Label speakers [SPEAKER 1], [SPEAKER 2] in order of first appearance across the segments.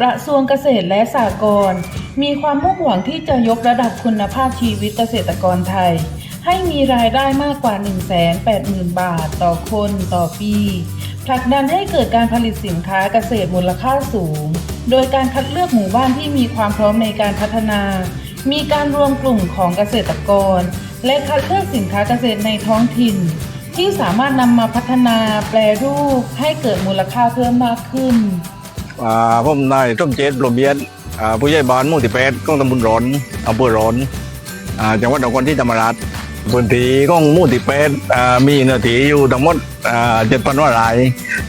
[SPEAKER 1] กระทรวงเกษตรและสหกรณ์มีความมุ่งหวังที่จะยกระดับคุณภาพชีวิตเกษตรกรไทย ให้มีรายได้มากกว่า 180,000 บาทต่อคนต่อปี ผลักดันให้เกิดการผลิตสินค้าเกษตรมูลค่าสูง โดยการคัดเลือกหมู่บ้านที่มีความพร้อมในการพัฒนา มีการรวมกลุ่มของเกษตรกร และคัดเลือกสินค้าเกษตรในท้องถิ่น ที่สามารถนำมาพัฒนาแปรรูปให้เกิดมูลค่าเพิ่มมากขึ้น
[SPEAKER 2] อ่าผมนายต้มเจษโรเบียนอ่าผู้ใหญ่บ้านหมู่ที่แปดของตำบลร้อนอำเภอร้อนอ่าจังหวัดนครที่ธรรมราชพื้นที่ของหมู่ที่แปดอ่ามีเนื้อที่อยู่ทั้งหมดเจ็ดพันว่าไร่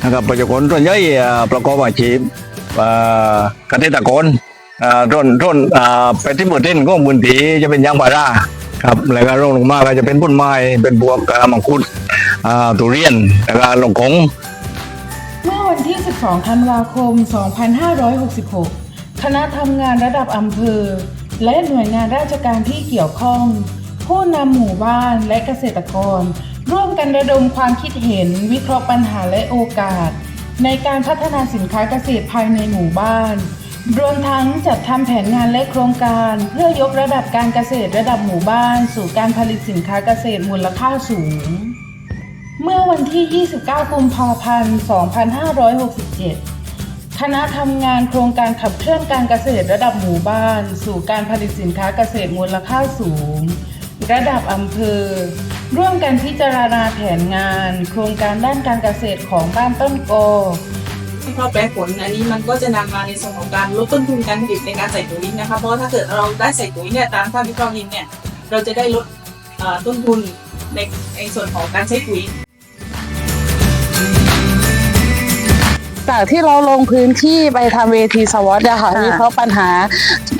[SPEAKER 2] นะครับประชากรส่วนใหญ่อ่าประกอบอาชีพอ่าเกษตรกรอ่าต้นต้นแปดที่เปอร์เซ็นต์ของพื้นที่จะเป็นยางพาราครับแล้วก็ลงลงมาก็จะเป็นต้นไม้เป็นบวกมังคุดอ่าตุเรียนแล้วก็ลงกง
[SPEAKER 1] วันที่ 12 ธันวาคม 2566 คณะทำงานระดับอำเภอ และหน่วยงานราชการที่เกี่ยวข้อง ผู้นำหมู่บ้านและเกษตรกร ร่วมกันระดมความคิดเห็น วิเคราะห์ปัญหาและโอกาส ในการพัฒนาสินค้าเกษตรภายในหมู่บ้านรวมทั้งจัดทำแผนงานและโครงการ เพื่อยกระดับการเกษตรระดับหมู่บ้าน สู่การผลิตสินค้าเกษตรมูลค่าสูง เมื่อวันที่ 29 กุมภาพันธ์ 2567 คณะทำงานโครงการขับเคลื่อนการเกษตรระดับหมู่บ้าน สู่การผลิตสินค้าเกษตรมูลค่าสูง ระดับอำเภอ ร่วมกันพิจารณาแผนงาน โครงการด้านการเกษตรของบ้านต้นกอ
[SPEAKER 3] วิเคราะห์แปรผลอันนี้มันก็จะนำมาในส่วนของการลดต้นทุนการผลิตในการใส่ปุ๋ยนะคะเพราะถ้าเกิดเราได้ใส่ปุ๋ยเนี่ยตามท่านวิเคราะห์ดินเนี่ยเราจะได้ลดต้นทุนในในส่วนของการใช้ปุ๋ย
[SPEAKER 4] จากที่เราลงพื้นที่ไปทำเวทีสวอตอะค่ะ
[SPEAKER 5] ค่ะ
[SPEAKER 4] วิเคราะห์ปัญหา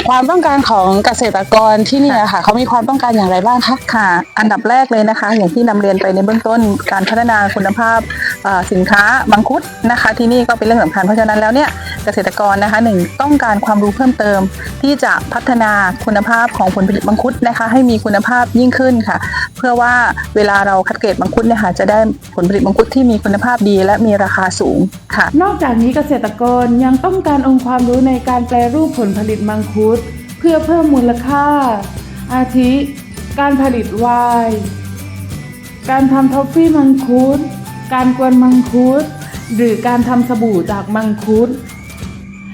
[SPEAKER 4] ความต้องการของเกษตรกรที่เนี่ยค่ะเขามีความต้องการอย่างไรบ้างคะ
[SPEAKER 5] ค่ะอันดับแรกเลยนะคะ อย่างที่นำเรียนไปในเบื้องต้นการพัฒนาคุณภาพเอ่อสินค้ามังคุดนะคะ ที่นี่ก็เป็นเรื่องสำคัญเพราะฉะนั้นแล้วเนี่ย เกษตรกรนะคะหนึ่งต้องการความรู้เพิ่มเติม ที่จะพัฒนาคุณภาพของผลผลิตมังคุดนะคะ ให้มีคุณภาพยิ่งขึ้นค่ะ เพื่อว่าเวลาเราคัดเกรดมังคุดเนี่ยค่ะจะได้ผลผลิตมังคุดที่มีคุณภาพดีและมีราคาสูงค่ะ
[SPEAKER 1] นอกจากนี้เกษตรกรยังต้องการองค์ความรู้ในการแปรรูปผลผลิตมังคุด เพื่อเพิ่มมูลค่า อาทิ การผลิตไวน์การทำท็อฟฟี่มังคุดการกวนมังคุดหรือการทำสบู่จากมังคุด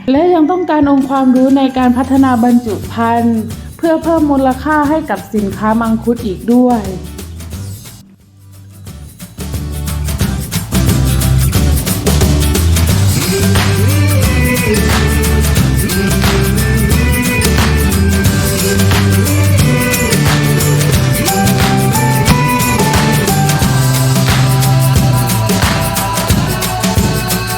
[SPEAKER 1] และยังต้องการองค์ความรู้ในการพัฒนาบรรจุภัณฑ์ เพื่อเพิ่มมูลค่าให้กับสินค้ามังคุดอีกด้วย